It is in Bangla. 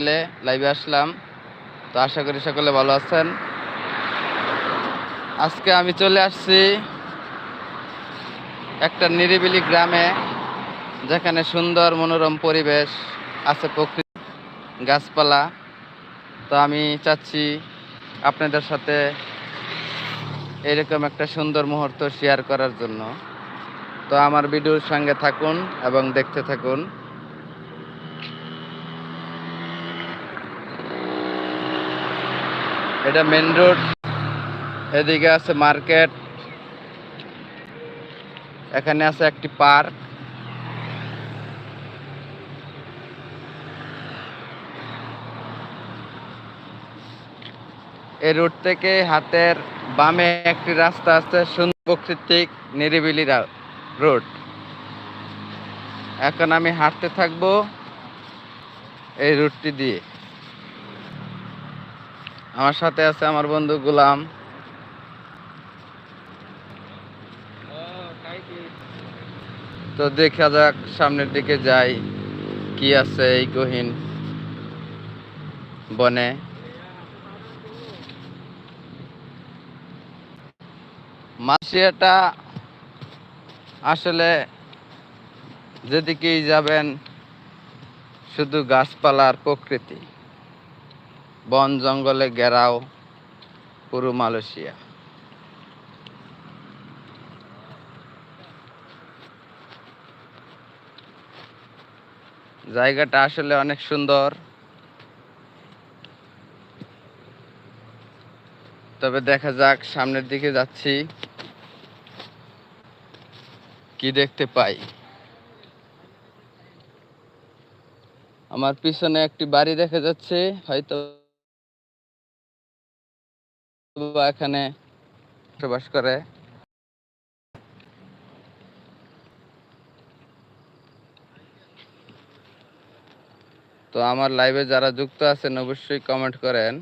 মিলে লাইভে আসলাম। তো আশা করি সকলে ভালো আছেন। আজকে আমি চলে আসছি একটা নিরিবিলি গ্রামে, যেখানে সুন্দর মনোরম পরিবেশ আছে প্রকৃতি গাছপালা। তো আমি চাচ্ছি আপনাদের সাথে এরকম একটা সুন্দর মুহূর্ত শেয়ার করার জন্য। তো আমার ভিডিওর সঙ্গে থাকুন এবং দেখতে থাকুন। এটা মেন রোড এদিকে আছে মার্কেট এখানে আছে একটি পার্ক এই রোড থেকে হাতের বামে একটি রাস্তা আছে সুন্দর প্রাকৃতিক নিরিবিলি রোড এখন আমি হাঁটতে থাকব এই রুটটি দিয়ে। আমার সাথে আছে আমার বন্ধু গোলাম। তো দেখা যাক, সামনের দিকে যাই। কি আছে এই গহীন বনে? মাসিয়াটা আসলে যেদিকেই যাবেন, শুধু গাছপালার প্রকৃতি। বন জঙ্গলে ঘেরাও পুরো মালয়েশিয়া। জায়গাটা আসলে অনেক সুন্দর। তবে দেখা যাক, সামনের দিকে যাচ্ছি। কি দেখতে পাই? আমার পিছনে একটি বাড়ি দেখা যাচ্ছে, হয়তো বা এখানে বসবাস করে। তো আমার লাইভে যারা যুক্ত আছেন অবশ্যই কমেন্ট করেন।